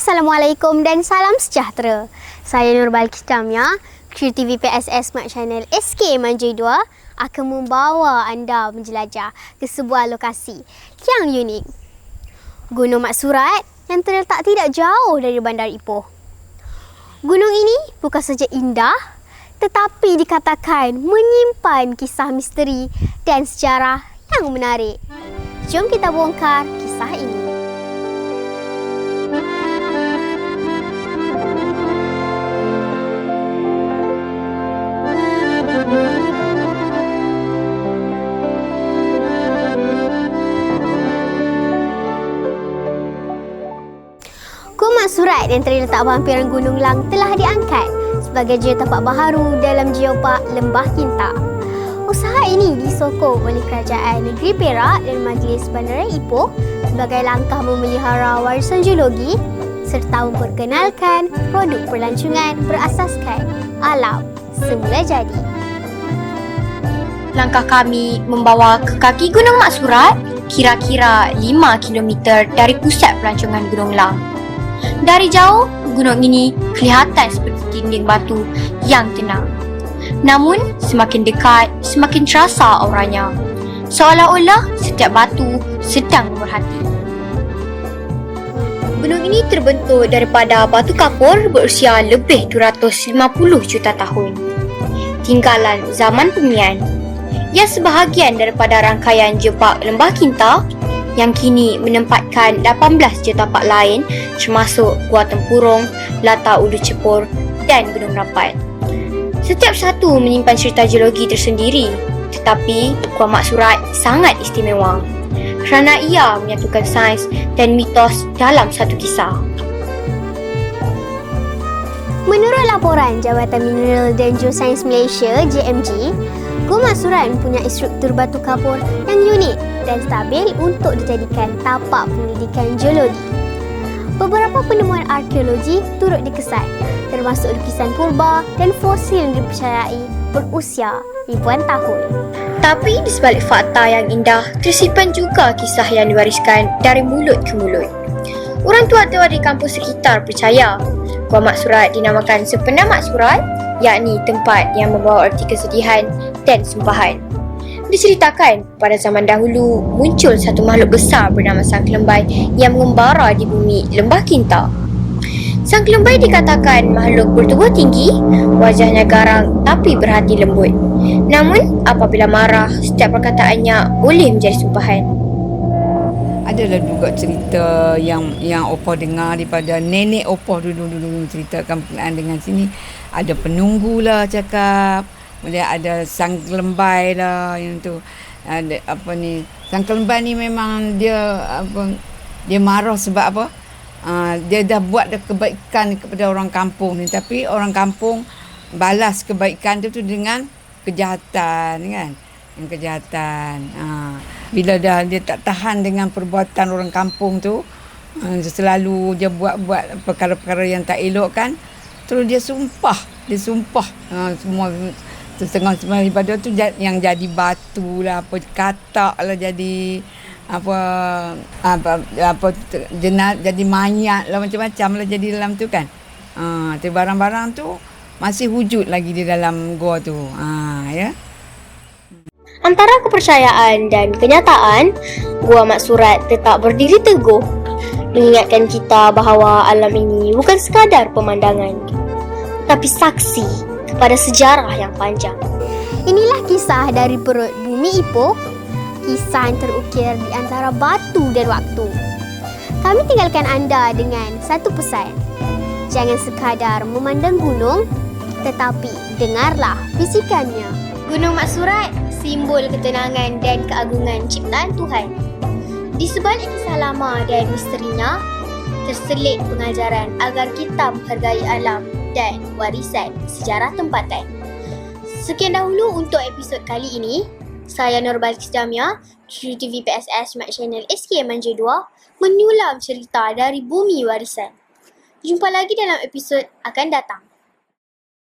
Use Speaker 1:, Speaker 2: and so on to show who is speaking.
Speaker 1: Assalamualaikum dan salam sejahtera. Saya Nur Balkis Damia, kru TV PSS Smart Channel SK Manjai 2 akan membawa anda menjelajah ke sebuah lokasi yang unik. Gunung Mak Surat yang terletak tidak jauh dari Bandar Ipoh. Gunung ini bukan saja indah tetapi dikatakan menyimpan kisah misteri dan sejarah yang menarik. Jom kita bongkar kisah ini. Surat yang terletak berhampiran Gunung Lang telah diangkat sebagai geotapak baharu dalam geopark Lembah Kinta. Usaha ini disokong oleh Kerajaan Negeri Perak dan Majlis Bandaraya Ipoh sebagai langkah memelihara warisan geologi serta memperkenalkan produk perlancongan berasaskan alam semula jadi.
Speaker 2: Langkah kami membawa ke kaki Gunung Mak Surat kira-kira 5 km dari pusat pelancongan Gunung Lang. Dari jauh, gunung ini kelihatan seperti dinding batu yang tenang. Namun, semakin dekat, semakin terasa auranya. Seolah-olah setiap batu sedang berhati. Gunung ini terbentuk daripada batu kapur berusia lebih 250 juta tahun. Tinggalan zaman Permian. Ia sebahagian daripada rangkaian geopark Lembah Kinta yang kini menempatkan 18 geotapak lain termasuk Gua Tempurung, Lata Ulu Cepur dan Gunung Rapat. Setiap satu menyimpan cerita geologi tersendiri tetapi Gua Mak Surat sangat istimewa kerana ia menyatukan sains dan mitos dalam satu kisah.
Speaker 1: Menurut laporan Jabatan Mineral dan Geosains Malaysia JMG, Gua Surat mempunyai struktur batu kapur yang unik dan stabil untuk dijadikan tapak penyelidikan geologi. Beberapa penemuan arkeologi turut dikesan, termasuk lukisan purba dan fosil yang dipercayai berusia ribuan tahun.
Speaker 2: Tapi di sebalik fakta yang indah, tersimpan juga kisah yang diwariskan dari mulut ke mulut. Orang tua-tua di kampung sekitar percaya Gua Mak Surat dinamakan Sepena Mak Surat yakni tempat yang membawa erti kesedihan dan sumpahan. Diceritakan pada zaman dahulu muncul satu makhluk besar bernama Sang Kelembai yang mengembara di bumi Lembah Kinta. Sang Kelembai dikatakan makhluk bertubuh tinggi, wajahnya garang tapi berhati lembut. Namun apabila marah, setiap perkataannya boleh menjadi sumpahan.
Speaker 3: Adalah juga cerita yang yang Opah dengar daripada nenek Opah dulu-dulu ceritakan berkenaan dengan sini. Ada penunggu lah cakap. Kemudian ada sang kelembai lah yang tu. Ada apa ni. Sang kelembai ni memang dia apa dia marah sebab apa? Uh, dia dah buat dah kebaikan kepada orang kampung ni tapi orang kampung balas kebaikan tu tu dengan kejahatan kan dengan kejahatan uh, bila dah dia tak tahan dengan perbuatan orang kampung tu uh, selalu dia buat-buat perkara-perkara yang tak elok kan terus dia sumpah dia sumpah uh, semua setengah-setengah ibadah tu yang jadi batu lah apa katak lah jadi apa apa apa jenat jadi mayat lah macam-macam lah jadi dalam tu kan. Ha, tu barang-barang tu masih wujud lagi di dalam gua tu. Ha, ya.
Speaker 2: Antara kepercayaan dan kenyataan, Gua Mak Surat tetap berdiri teguh mengingatkan kita bahawa alam ini bukan sekadar pemandangan tapi saksi kepada sejarah yang panjang.
Speaker 1: Inilah kisah dari perut bumi Ipoh, kisah yang terukir di antara batu dan waktu. Kami tinggalkan anda dengan satu pesan. Jangan sekadar memandang gunung, tetapi dengarlah bisikannya. Gunung Mak Surat, simbol ketenangan dan keagungan ciptaan Tuhan. Di sebalik kisah lama dan misterinya, terselit pengajaran agar kita menghargai alam dan warisan sejarah tempatan. Sekian dahulu untuk episod kali ini. Saya Nur Balkis Damia, TV PSS Smart Channel SK Manja 2 menyulam cerita dari bumi warisan. Jumpa lagi dalam episod akan datang.